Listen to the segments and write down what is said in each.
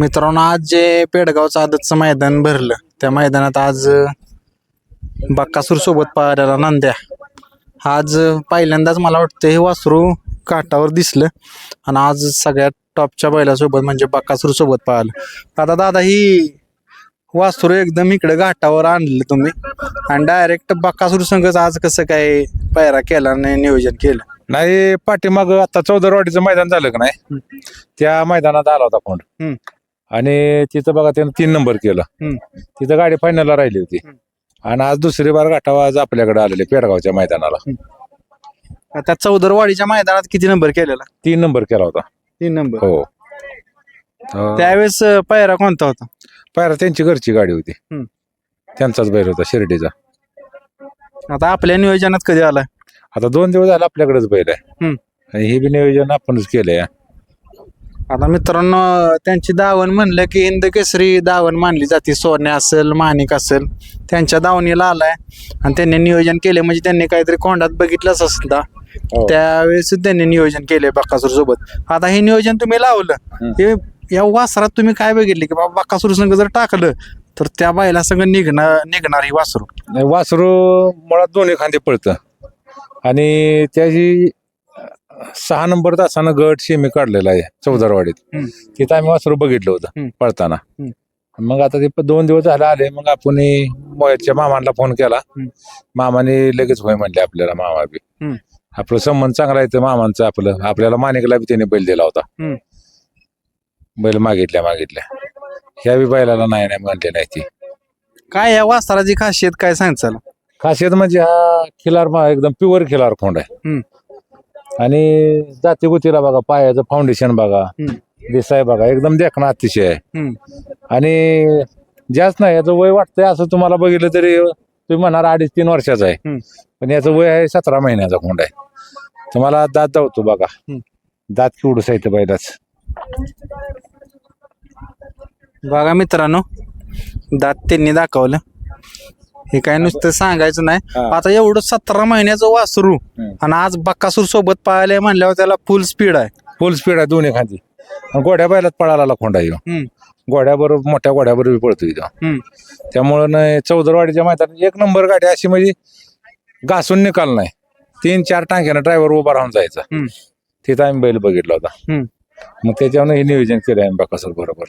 मित्रांनो आज जे पेडगावचं आदतचं मैदान भरलं त्या मैदानात आज बक्कासूर सोबत पाहिलेला नांद्या. आज पहिल्यांदाच मला वाटतं हे वासरू काटावर दिसलं आणि आज सगळ्यात टॉपच्या बैलासोबत म्हणजे बक्कासूर सोबत पाहिलं. आता दादा ही वासरू एकदम इकडे घाटावर आणलं तुम्ही आणि डायरेक्ट बक्कासूर संघच आज कसं काय पायरा केला नाही नियोजन केलं? नाही पाठीमाग आता चौदरवाडीचं मैदान झालं का नाही? त्या मैदानात आला होता कोण. आणि तिथं बघा त्यानं तीन नंबर केलं. तिथं गाडी फायनलला राहिली होती. आणि आज दुसरी बार गाठावा आज आपल्याकडे आलेले पेडगावच्या मैदानाला. त्या चौदरवाडीच्या मैदानात किती नंबर केलेला? तीन नंबर केला होता. तीन नंबर. हो. त्यावेळेस पायरा कोणता होता? पायरा त्यांची घरची गाडी होती. त्यांचाच बैल होता शिर्डीचा. आता आपल्या नियोजनात कधी आलाय आता दोन दिवस झाले आपल्याकडेच बैल आहे. हे बी नियोजन आपणच केलंय. आता मित्रांनो त्यांची दावण म्हणलं की हिंद केसरी दावण मानली जाते. सोन्या असेल माणिक असेल त्यांच्या दावणीला आलाय. आणि त्यांनी नियोजन केले म्हणजे त्यांनी काहीतरी कोंडात बघितलंच असता हो. त्यावेळेस त्यांनी नियोजन केले बक्कासूर सोबत. आता हे नियोजन तुम्ही लावलं. हे या वासरात तुम्ही काय बघितले की बाबा बक्कासूर संघ जर टाकलं तर त्या बायला संघ निघणार निघणार ही वासरू. वासरू मुळात दोन्ही खांदे पळतं. आणि त्याची सहा नंबर तासानं गट शेमी काढलेला आहे चौदारवाडीत. तिथं आम्ही वासरू बघितलं होतं. पळताना. मग आता ते दोन दिवस झाले आले मग आपण मोयाच्या मामाला फोन केला. मामाने लगेच होय म्हणले आपल्याला मामा बी. आपलं संबंध चांगला आहे तर मामांचं आपलं आपल्याला मानिकला बी त्याने बैल दिला होता. बैल मागितल्या मागितल्या ह्या बी बैलाला नाही नाही म्हणले नाही ती काय या वासराची खासियत काय सांगचाल खासियत म्हणजे हा खिलार मा- एकदम प्युअर खिलार खोंड आहे. आणि जाती गुतीला बघा पायाचं फाउंडेशन बघा. दिसाय बघा एकदम देखणं अतिशय आहे. आणि जास्त नाही याचं वय वाटतंय असं तुम्हाला बघितलं तरी तुम्ही म्हणणार अडीच तीन वर्षाचा आहे. पण याचं वय आहे सतरा महिन्याचा खोंड आहे तुम्हाला दात धावतो बघा. दात केवढं आहे बैलाच बघा मित्रांनो दात त्यांनी दाखवलं हे काय नुसतं सांगायचं नाही हा. आता एवढं सतरा महिन्याचं वासरू हम्म. आणि आज बक्कासूर सोबत पाहायला म्हणल्यावर त्याला फुल स्पीड आहे फुल स्पीड आहे दोन्ही खांदी आणि गोड्या बैलात पळाला खोंड आहे ह्यो. हम्म. घोड्याबरोबर मोठ्या घोड्याबरोबर पळतो इथं. त्यामुळं नाही चौदरवाडीच्या मैदानात एक नंबर गाडी अशी म्हणजे घासून निकाल नाही तीन चार टांग्यानं ड्रायव्हर उभा राहून जायचा हम्म. तिथं आम्ही बैल बघितला होता हम्म. मग त्याच्यावर हे नियोजन केलं आम्ही बाकासर बरोबर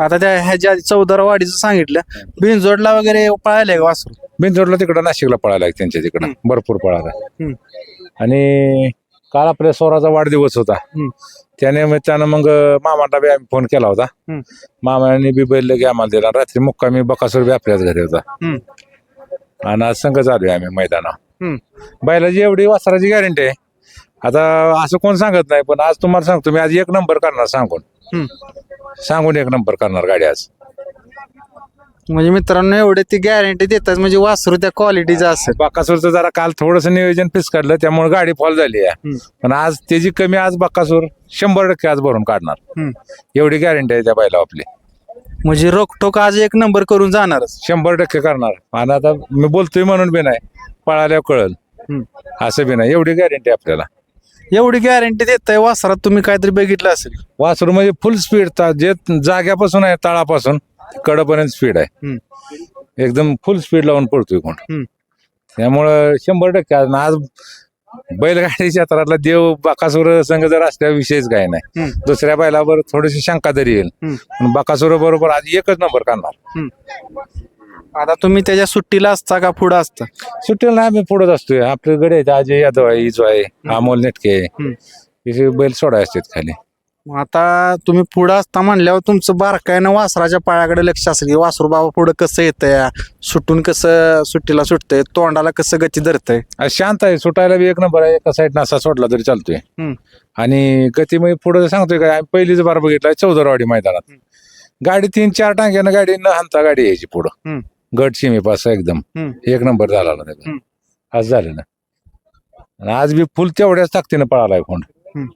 आता त्या ह्याच्या चौदार वाडीचं सांगितलं बिनजोडला वगैरे पळायला का वासरू बिनजोडला तिकडं नाशिकला आहे त्यांच्या तिकडं भरपूर पळाला. आणि काल आपल्या स्वराचा वाढदिवस होता हम्म. त्या निमित्तानं मग मामाला बी आम्ही फोन केला होता. मामाने बी बैल लगे आम्हाला दिला रात्री मुक्कामी बकासूर बी आपल्याच घरी होता. आणि आज संघ चालू आहे आम्ही मैदानावर हम्म. बैलाची एवढी वासराची गॅरंटी आहे आता असं कोण सांगत नाही पण आज तुम्हाला सांगतो मी आज एक नंबर करणार सांगून. सांगून एक नंबर करणार गाडी आज. म्हणजे मित्रांनो एवढे ती गॅरंटी देतात म्हणजे वासरू त्या क्वालिटीचं असेल. बक्कासूरचं जरा काल थोडस नियोजन फिस काढलं त्यामुळे गाडी फॉल झाली आहे. पण आज त्याची कमी आज बक्कासूर शंभर टक्के आज भरून काढणार. हम्म. एवढी गॅरंटी आहे त्या बैला आपली. म्हणजे रोखटोक आज एक नंबर करून जाणारच शंभर टक्के करणार. आणि आता मी बोलतोय म्हणून बी नाही पळाल्यावर कळल. हम्म. असं बी नाही एवढी गॅरंटी आपल्याला. एवढी गॅरंटी देताय वासरात तुम्ही काहीतरी बघितलं असेल. वासरू म्हणजे फुल स्पीड जे जाग्यापासून आहे तळापासून कडपर्यंत स्पीड आहे. एकदम फुल स्पीड लावून पडतोय कोण. त्यामुळं शंभर टक्के आज बैलगाडी क्षेत्रातला देव बाकासूर संघ जर असल्या विषयच काय नाही. दुसऱ्या बैलावर थोडीशी शंका तरी येईल. पण बाकासूर बरोबर आज एकच नंबर करणार आता तुम्ही त्याच्या सुट्टीला असता का पुढं असता? सुट्टीला आम्ही पुढेच असतोय. आपले गडे आहेत अजय यादव आहे इजू आहे अमोल नेटके. हे बैल सोडा असतात खाली. मग आता तुम्ही पुढं असता म्हणल्यावर तुमचं बारकायनं वासराच्या पायाकडे लक्ष असेल की वासरू बाबा पुढं कसं येतंय? सुटून कसं सुट्टीला सुटतंय? तोंडाला कसं गती धरतंय? आज शांत आहे सुटायला बी एक नंबर आहे. एका साईड असा सोडला तरी चालतोय. हम्म. आणि गती मग पुढे सांगतोय काय आम्ही पहिलीच बार बघितलाय चौदरवाडी मैदानात. गाडी तीन चार टांग्यानं गाडी न हाणता गाडी यायची पुढं. हम्म. गट पास एकदम हम्म. एक नंबर झाला ना त्याचा. हम्म. आज झालं ना आणि आज बी फुल तेवढ्याच ताकदीनं पळालाय कोण हम्म.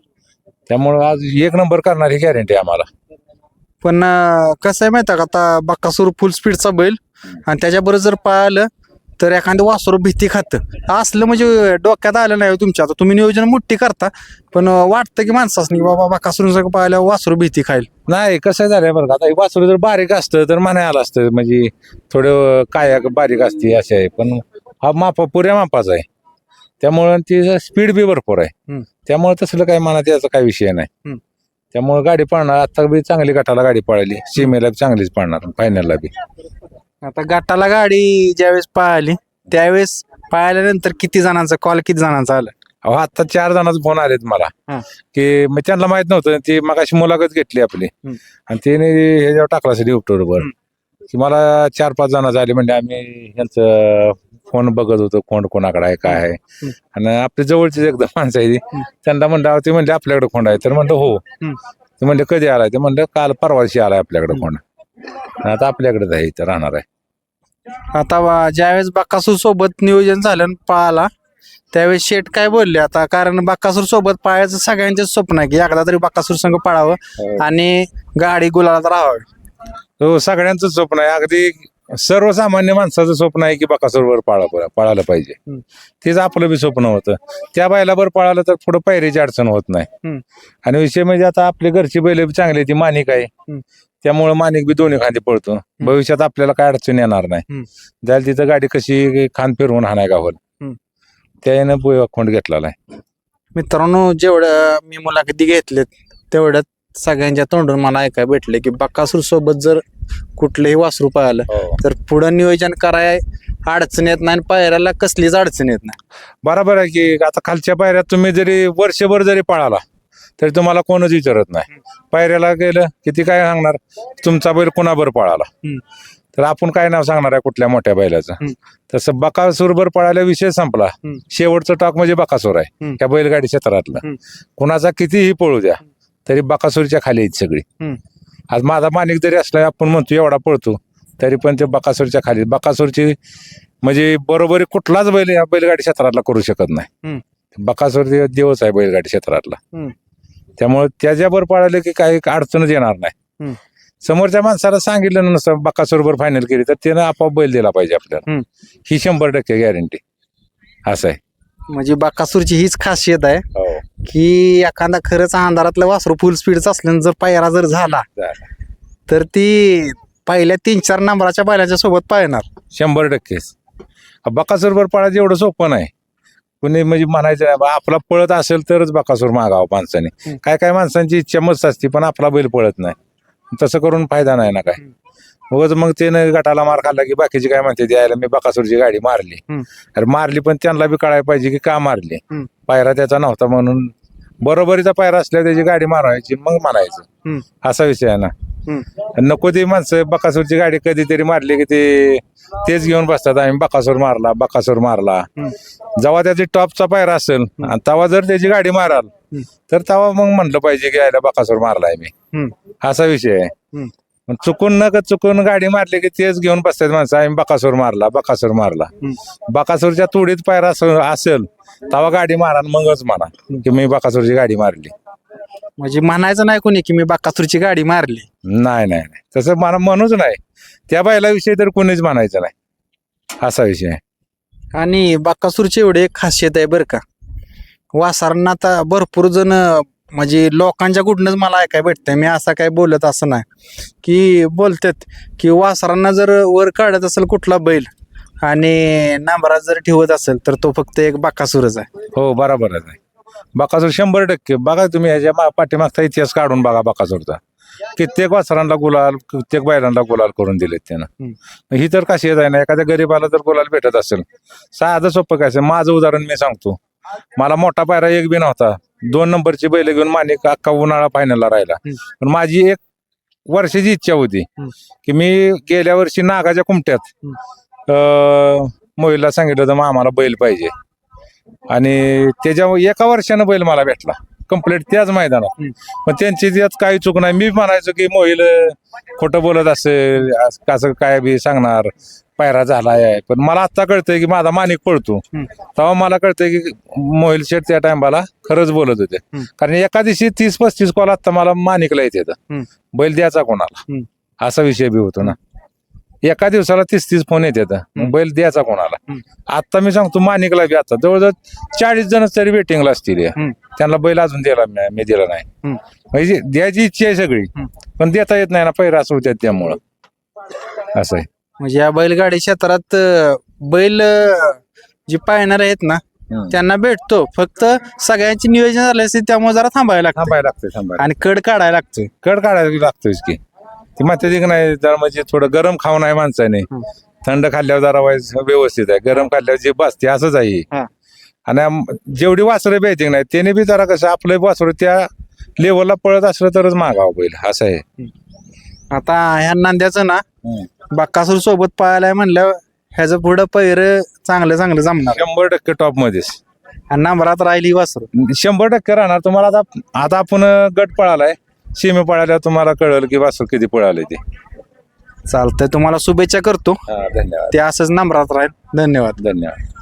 त्यामुळे आज एक नंबर करणार ही गॅरंटी आम्हाला पण अं, कसं आहे माहिती का आता बक्कासूर फुल स्पीडचा बैल आणि त्याच्याबरोबर जर पळालं तर एखादं वासरू भीती खातं. असलं म्हणजे डोक्यात आलं नाही हो तुमच्या. आता तुम्ही नियोजन मोठी करता पण वाटतं की माणसाच बाबा बाकासरून सगळं पाहिलं वासरू भीती खाईल. नाही कसं झालंय बरं का. आता हे वासरू जर बारीक असतं तर म्हणाय आलं असतं म्हणजे थोडं काय बारीक असते असे आहे. पण हा मापा पुऱ्या मापाचा आहे. त्यामुळं ती स्पीड बी भरपूर आहे. हम्म. त्यामुळे तसलं काही मनात याचा काही विषय नाही. हम्म. त्यामुळे गाडी पळणार. आता बी चांगली गटाला गाडी पळाली. सीमेला बी चांगलीच पळणार फायनलला बी. आता गटाला गाडी ज्यावेळेस पाहिली त्यावेळेस पाहिल्यानंतर किती जणांचा कॉल किती जणांचा आला अहो आता चार जणांचे फोन आलेत मला. की मग त्यांना माहीत नव्हतं ती मगाशी मुलाखत घेतली आपली हम्म. आणि तिने ह्याच्यावर टाकला असेल युट्यूबवर हम्म. की मला चार पाच जण झाले म्हणजे आम्ही यांचं फोन बघत होतो कोण कोणाकडे आहे काय आहे हम्म. आणि आपल्या जवळचीच एकदम माणसं आहे ती. हम्म. त्यांना म्हणलं अहो, ते म्हणले आपल्याकडे कोण आहे तर म्हणलं हो हम्म. ते म्हणले कधी आलाय ते म्हणलं काल परवाशी आलाय आपल्याकडे कोण आता आपल्याकडेच आहे इथं राहणार आहे आता वा- ज्यावेळेस बाकासूर सोबत नियोजन झालं आणि पळाला त्यावेळेस शेठ काय बोलले आता कारण बाकासूर सोबत पळायचं सगळ्यांचे स्वप्न आहे की एकदा तरी बाकासूर संघ पळावं हो. आणि गाडी गुलालात राहावी हो सगळ्यांचं स्वप्न आहे अगदी सर्वसामान्य माणसाचं स्वप्न आहे की बकासूरवर पाळा पळायला पाहिजे हम्म. तेच आपलं बी स्वप्न होतं त्या बैलावर पळालं तर पुढे पायरीची अडचण होत नाही हम्म. आणि विषय म्हणजे आता आपली घरची बैल बी चांगली ती मानिक आहे हम्म. त्यामुळे मानिक बी दोन्ही खांदी पळतो. भविष्यात आपल्याला काय अडचण येणार नाही. जायला तिथं गाडी कशी खान फिरवून हाणाय गावल. त्यानं खोंड घेतलेला आहे मित्रांनो जेवढं मी मुलाखती घेतलेत तेवढ्यात सगळ्यांच्या तोंडून मला ऐकाय भेटले की बकासूर सोबत जर कुठलंही वासरू पाहिलं तर पुढं नियोजन कराय अडचण येत नाही आणि पायऱ्याला कसलीच अडचण येत नाही. बरोबर आहे की आता खालच्या पायऱ्यात तुम्ही जरी वर्षभर जरी पळाला तरी तुम्हाला कोणच विचारत नाही पायऱ्याला गेलं किती काय सांगणार तुमचा बैल कुणाबर पळाला. तर आपण काय नाव सांगणार आहे कुठल्या मोठ्या बैलाचं. तसं बकासूरभर पळायला विषय संपला. शेवटचं टॉक म्हणजे बकासूर आहे. त्या बैलगाडी क्षेत्रातलं. कुणाचा कितीही पळू द्या तरी बकासूरच्या खाली आहेत सगळी. आज माझा मानिक जरी असला आपण म्हणतो एवढा पळतो तरी पण ते बकासूरच्या खाली बकासूरची म्हणजे बरोबरी कुठलाच बैल या बैलगाडी क्षेत्रातला करू शकत नाही. बकासूर देव देवच आहे बैलगाडी क्षेत्रातला. त्यामुळे त्याच्यावर पळालं की काही अडचणच येणार नाही. समोरच्या माणसाला सांगितलं ना नसतं बकासूरवर फायनल केली तर त्यानं आपोआप बैल दिला पाहिजे आपल्याला. ही शंभर टक्के गॅरंटी असं आहे. म्हणजे बकासूरची हीच खासियत आहे हो. की एखादा खरंच अंधारातलं वासरू फुल स्पीडचं असल्यानं जर पायरा जर झाला. तर ती पहिल्या तीन चार नंबराच्या बैलाच्या सोबत पाळणार. शंभर टक्केच. बकासूरवर पळायचं एवढं सोपं नाही. कुणी म्हणजे म्हणायचं नाही बा आपला पळत असेल तरच बकासूर मागावं माणसाने. काय काय माणसांची इच्छा मस्त असते पण आपला बैल पळत नाही तसं करून फायदा नाही ना काय उगाच मग त्यानं गटाला मार खाल्ला की बाकीची काय म्हणते द्यायला मी बकासूरची गाडी मारली. अरे मारली पण त्यांना बी कळायला पाहिजे की का मारली. पायरा त्याचा नव्हता म्हणून बरोबरीचा पायरा असल्या त्याची गाडी मारायची मग मारायचं. असा विषय आहे ना. नको ती माणसं बकासूरची गाडी कधीतरी मारली की ते तेच घेऊन बसतात आम्ही बकासूर मारला बकासूर मारला. जेव्हा त्याची टॉपचा पायरा असेल आणि तेव्हा जर त्याची गाडी माराल. तर तेव्हा मग म्हणलं पाहिजे की यायला बकासूर मारलाय मी. असा विषय आहे चुकून न का चुकून गाडी मारली की तेच घेऊन बसतात माणसं आम्ही बकासूर मारला बकासूर मारला. बकासूरच्या तुडीत पायरा अस- असेल तेव्हा गाडी मारा आणि मगच म्हणा की मी बकासूरची गाडी मारली. म्हणजे म्हणायचं नाही कोणी की मी बकासूरची गाडी मारली. नाही नाही नाही. तसं मला म्हणूच नाही. त्या बैलाविषयी तर कोणीच म्हणायचं नाही. असा विषय आहे. आणि बकासूरची एवढी एक खासियत आहे बरं का. वासरांना आता भरपूर जण म्हणजे लोकांच्या कुठनंच मला ऐकाय भेटतंय. मी असं काय बोलत असं नाही. की बोलतात की वासरांना जर वर काढत असेल कुठला बैल आणि नांबरात जर ठेवत असेल तर तो फक्त एक बकासूरच आहे. हो बरोबरच आहे. बकासूर शंभर टक्के. बघा तुम्ही ह्याच्या मा- पाठीमागचा इतिहास काढून बघा बकासूरचा. कित्येक वासरांना गुलाल कित्येक बैलांना गुलाल करून दिलेत त्यानं. ही तर कशी आहे ना एखाद्या गरीबाला जर गुलाल भेटत असेल साधं सोपं काय असेल? माझं उदाहरण मी सांगतो. मला मोठा पायरा एक बी नव्हता. दोन नंबरची बैल घेऊन मानिक अख्खा उन्हाळा फायनलला राहिला. हम्म. पण माझी एक वर्षाची इच्छा होती हम्म. की मी गेल्या वर्षी नागाच्या कुमट्यात मोहिलला सांगितलं होतं मग आम्हाला बैल पाहिजे आणि त्याच्या एका वर्षानं बैल मला भेटला कंप्लीट त्याच मैदानात. पण त्यांची त्यात काही चूक नाही मी म्हणायचो की मोहिल खोटं बोलत असेल अस- कसं काय बी सांगणार पायरा झालाय पण मला आता कळतंय की माझा मानिक पळतो. तेव्हा मला कळतंय की मोहिल शेठ त्या टायमाला खरंच बोलत होते. कारण एका दिवशी तीस पस्तीस कॉल आता मला मानिकला येते. बैल द्यायचा कोणाला. असा विषय बी होतो ना एका दिवसाला तीस तीस फोन येतात. मग बैल द्यायचा कोणाला. आता मी सांगतो मानिकला बी आता. जवळजवळ चाळीस जण तरी वेटिंगला असतील. त्यांना बैल अजून दिला मी दिला नाही. म्हणजे द्यायची इच्छा आहे सगळी. पण देता येत नाही ना पैरा असं होत्यात त्यामुळं. असं आहे. म्हणजे या बैलगाडी क्षेत्रात बैल जे पाळणार आहेत ना त्यांना भेटतो. फक्त सगळ्यांची नियोजन झाले असते त्यामुळे जरा थांबायला लागतं. थांबायला लागतंय थांबायला आणि कड काढायला लागतोय. कड काढायला लागतोच की. ती मात्र की नाही जरा म्हणजे थोडं गरम खाऊ नाही माणसाने. थंड खाल्ल्यावर जरा वाईस व्यवस्थित आहे. गरम खाल्ल्यावर जे बसते असंच आहे हा. आणि आम- जेवढी वासरं पाहिजे नाही त्याने बी जरा कसं आपलं वासरं त्या लेवलला पळत असलं तरच मागावं बैल असं आहे. आता ह्या नांद्याचं ना बक्कासूर सोबत पळायला म्हणलं ह्याचं पुढं पैर चांगलं चांगलं जमणार. शंभर टक्के टॉप मध्येच. आणि नंबरात राहिली वासरू. शंभर टक्के राहणार. तुम्हाला आता आता आपण गट पळालाय. सीमे पळाल्यावर तुम्हाला कळलं की वासर किती पळाले ते. चालतंय तुम्हाला शुभेच्छा करतो. हा, धन्यवाद. ते असंच नंबरात राहील. धन्यवाद. धन्यवाद.